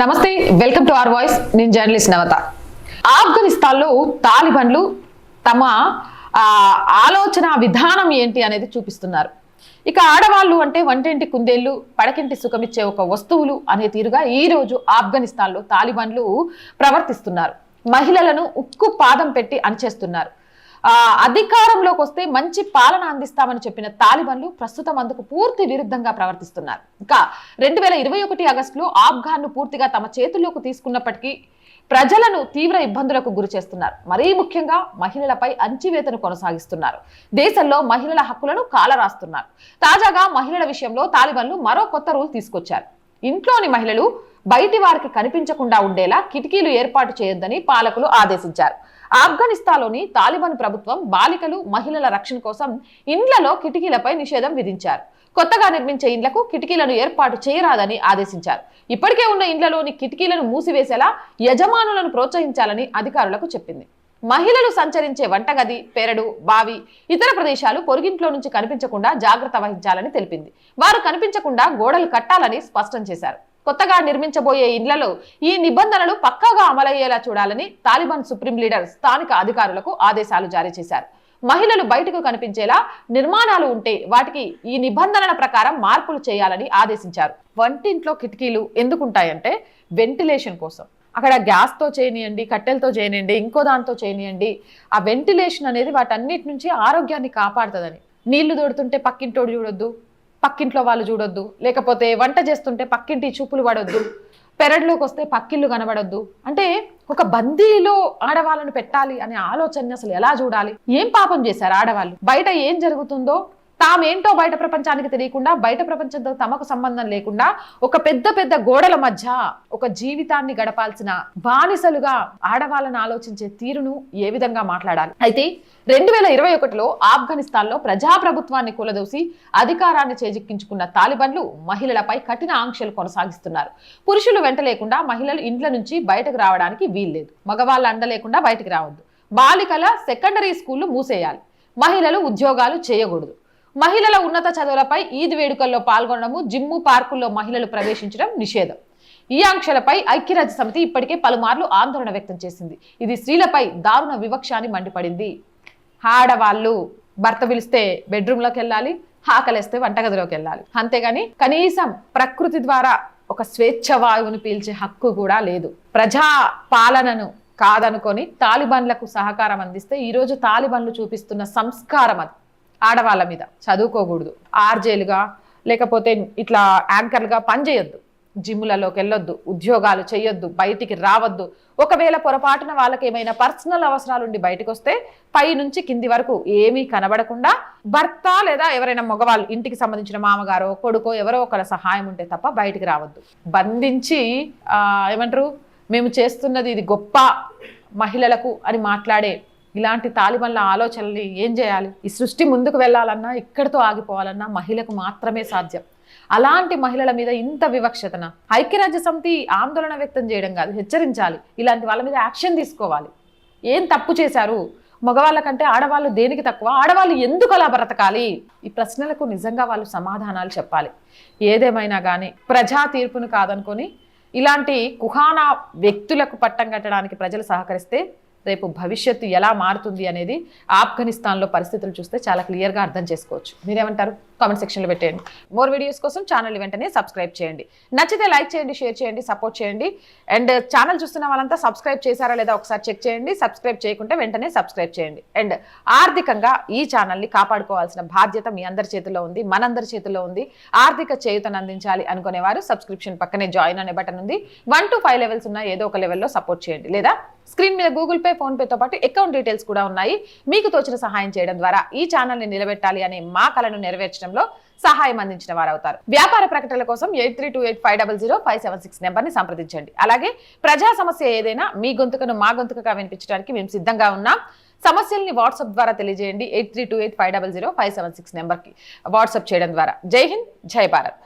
నమస్తే welcome to R voice. నేను journalist నవత. ఆఫ్ఘనిస్తాన్లో తాలిబన్లు తమ ఆలోచన విధానం ఏంటి అనేది చూపిస్తున్నారు. ఇక ఆడవాళ్ళు అంటే వంటింటి కుందేళ్ళు పడకింటి సుఖమిచ్చే ఒక వస్తువులు అనే తీరుగా ఈ రోజు ఆఫ్ఘనిస్తాన్లో తాలిబన్లు ప్రవర్తిస్తున్నారు. మహిళలను ఉక్కు పాదం పెట్టి అణచేస్తున్నారు. అధికారంలోకి వస్తే మంచి పాలన అందిస్తామని చెప్పిన తాలిబన్లు ప్రస్తుతం అందుకు పూర్తి విరుద్ధంగా ప్రవర్తిస్తున్నారు. ఇంకా రెండు వేల ఇరవై ఒకటి ఆగస్టులో ఆఫ్ఘాన్ను పూర్తిగా తమ చేతుల్లోకి తీసుకున్నప్పటికీ ప్రజలను తీవ్ర ఇబ్బందులకు గురి చేస్తున్నారు. మరీ ముఖ్యంగా మహిళలపై అంచివేతను కొనసాగిస్తున్నారు. దేశంలో మహిళల హక్కులను కాలరాస్తున్నారు. తాజాగా మహిళల విషయంలో తాలిబన్లు మరో కొత్త రూల్ తీసుకొచ్చారు. ఇంట్లోని మహిళలు బయటి వారికి కనిపించకుండా ఉండేలా కిటికీలు ఏర్పాటు చేయొద్దని పాలకులు ఆదేశించారు. ఆఫ్ఘనిస్తాన్లోని తాలిబాన్ ప్రభుత్వం బాలికలు మహిళల రక్షణ కోసం ఇండ్లలో కిటికీలపై నిషేధం విధించారు. కొత్తగా నిర్మించే ఇండ్లకు కిటికీలను ఏర్పాటు చేయరాదని ఆదేశించారు. ఇప్పటికే ఉన్న ఇండ్లలోని కిటికీలను మూసివేసేలా యజమానులను ప్రోత్సహించాలని అధికారులకు చెప్పింది. మహిళలు సంచరించే వంటగది పెరడు బావి ఇతర ప్రదేశాలు పొరుగింట్లో నుంచి కనిపించకుండా జాగ్రత్త వహించాలని తెలిపింది. వారు కనిపించకుండా గోడలు కట్టాలని స్పష్టం చేశారు. కొత్తగా నిర్మించబోయే ఇండ్లలో ఈ నిబంధనలు పక్కాగా అమలయ్యేలా చూడాలని తాలిబాన్ సుప్రీం లీడర్ స్థానిక అధికారులకు ఆదేశాలు జారీ చేశారు. మహిళలు బయటకు కనిపించేలా నిర్మాణాలు ఉంటే వాటికి ఈ నిబంధనల ప్రకారం మార్పులు చేయాలని ఆదేశించారు. వంటింట్లో కిటికీలు ఎందుకుంటాయంటే వెంటిలేషన్ కోసం. అక్కడ గ్యాస్తో చేయనియండి కట్టెలతో చేయనియండి ఇంకో దాంతో చేయనియండి ఆ వెంటిలేషన్ అనేది వాటన్నిటి నుంచి ఆరోగ్యాన్ని కాపాడుతుందని. నీళ్ళు తోడుతుంటే పక్కింటోడు చూడొద్దు. పక్కింట్లో వాళ్ళు చూడొద్దు. లేకపోతే వంట చేస్తుంటే పక్కింటి చూపులు పడొద్దు. పెరడ్లోకి వస్తే పక్కిళ్ళు కనబడొద్దు. అంటే ఒక బందీలో ఆడవాళ్ళను పెట్టాలి అనే ఆలోచన అసలు ఎలా చూడాలి? ఏం పాపం చేశారు ఆడవాళ్ళు? బయట ఏం జరుగుతుందో తామేంటో బయట ప్రపంచానికి తెలియకుండా బయట ప్రపంచంతో తమకు సంబంధం లేకుండా ఒక పెద్ద పెద్ద గోడల మధ్య ఒక జీవితాన్ని గడపాల్సిన బానిసలుగా ఆడవాళ్ళని ఆలోచించే తీరును ఏ విధంగా మాట్లాడాలి? అయితే రెండు వేల ఇరవై ఒకటిలో ఆఫ్ఘనిస్తాన్లో ప్రజాప్రభుత్వాన్ని కూలదోసి అధికారాన్ని చేజిక్కించుకున్న తాలిబన్లు మహిళలపై కఠిన ఆంక్షలు కొనసాగిస్తున్నారు. పురుషులు వెంట లేకుండా మహిళలు ఇంట్ల నుంచి బయటకు రావడానికి వీల్లేదు. మగవాళ్ళ అండ లేకుండా బయటికి రావద్దు. బాలికల సెకండరీ స్కూళ్ళు మూసేయాలి. మహిళలు ఉద్యోగాలు చేయకూడదు. మహిళల ఉన్నత చదువులపై ఈద్ వేడుకల్లో పాల్గొనడము జిమ్ము పార్కుల్లో మహిళలు ప్రవేశించడం నిషేధం. ఈ ఆంక్షలపై ఐక్యరాజ్య సమితి ఇప్పటికే పలుమార్లు ఆందోళన వ్యక్తం చేసింది. ఇది స్త్రీలపై దారుణ వివక్షాన్ని మండిపడింది. ఆడవాళ్ళు భర్త పిలిస్తే బెడ్రూమ్లోకి వెళ్ళాలి ఆకలేస్తే వంటగదిలోకి వెళ్ళాలి. అంతేగాని కనీసం ప్రకృతి ద్వారా ఒక స్వేచ్ఛ వాయువును పీల్చే హక్కు కూడా లేదు. ప్రజా పాలనను కాదనుకొని తాలిబాన్లకు సహకారం అందిస్తే ఈరోజు తాలిబాన్లు చూపిస్తున్న సంస్కారం అది. ఆడవాళ్ళ మీద చదువుకోకూడదు. ఆర్జేలుగా లేకపోతే ఇట్లా యాంకర్లుగా పనిచేయొద్దు జిమ్ములలోకి వెళ్ళొద్దు ఉద్యోగాలు చేయొద్దు బయటికి రావద్దు. ఒకవేళ పొరపాటున వాళ్ళకి ఏమైనా పర్సనల్ అవసరాలుండి బయటకు వస్తే పై నుంచి కింది వరకు ఏమీ కనబడకుండా భర్త లేదా ఎవరైనా మగవాళ్ళు ఇంటికి సంబంధించిన మామగారో కొడుకో ఎవరో ఒకరి సహాయం ఉంటే తప్ప బయటికి రావద్దు. బంధించి ఏమంటారు? మేము చేస్తున్నది ఇది గొప్ప మహిళలకు అని మాట్లాడే ఇలాంటి తాలిబన్ల ఆలోచనలు ఏం చేయాలి? ఈ సృష్టి ముందుకు వెళ్ళాలన్నా ఇక్కడితో ఆగిపోవాలన్నా మహిళకు మాత్రమే సాధ్యం. అలాంటి మహిళల మీద ఇంత వివక్షతన ఐక్యరాజ్య సమితి ఆందోళన వ్యక్తం చేయడం కాదు హెచ్చరించాలి. ఇలాంటి వాళ్ళ మీద యాక్షన్ తీసుకోవాలి. ఏం తప్పు చేశారు? మగవాళ్ళ కంటే ఆడవాళ్ళు దేనికి తక్కువ? ఆడవాళ్ళు ఎందుకు అలా బ్రతకాలి? ఈ ప్రశ్నలకు నిజంగా వాళ్ళు సమాధానాలు చెప్పాలి. ఏదేమైనా కానీ ప్రజా తీర్పును కాదనుకొని ఇలాంటి కుహానా వ్యక్తులకు పట్టం కట్టడానికి ప్రజలు సహకరిస్తే రేపు భవిష్యత్తు ఎలా మారుతుంది అనేది ఆఫ్ఘనిస్తాన్లో పరిస్థితులు చూస్తే చాలా క్లియర్గా అర్థం చేసుకోవచ్చు. మీరేమంటారు? కామెంట్ సెక్షన్లో పెట్టేయండి. మోర్ వీడియోస్ కోసం ఛానల్ వెంటనే సబ్స్క్రైబ్ చేయండి. నచ్చితే లైక్ చేయండి షేర్ చేయండి సపోర్ట్ చేయండి. అండ్ ఛానల్ చూస్తున్న వాళ్ళంతా సబ్స్క్రైబ్ చేశారా లేదా ఒకసారి చెక్ చేయండి. సబ్స్క్రైబ్ చేయకుంటే వెంటనే సబ్స్క్రైబ్ చేయండి. అండ్ ఆర్థికంగా ఈ ఛానల్ని కాపాడుకోవాల్సిన బాధ్యత మీ అందరి చేతిలో ఉంది మనందరి చేతిలో ఉంది. ఆర్థిక చేయుతను అందించాలి అనుకునేవారు సబ్స్క్రిప్షన్ పక్కనే జాయిన్ అనే బటన్ ఉంది. వన్ టు ఫైవ్ లెవెల్స్ ఉన్న ఏదో ఒక లెవెల్లో సపోర్ట్ చేయండి. లేదా స్క్రీన్ మీద గూగుల్ పే ఫోన్పేతో పాటు అకౌంట్ డీటెయిల్స్ కూడా ఉన్నాయి. మీకు తోచిన సహాయం చేయడం ద్వారా ఈ ఛానల్ని నిలబెట్టాలి అనే మా కలను విషయంలో సహాయం అందించిన వారు అవుతారు వ్యాపార ప్రకటనల కోసం eight three two eight five double zero five seven six నెంబర్ని సంప్రదించండి. అలాగే ప్రజా సమస్య ఏదైనా మీ గొంతుకను మా గొంతుకగా వినిపించడానికి మేము సిద్ధంగా ఉన్నాం. సమస్యల్ని వాట్సాప్ ద్వారా తెలియజేయండి eight three two eight five double zero five seven six నెంబర్కి వాట్సాప్ చేయడం ద్వారా. జై హింద్ జై భారత్.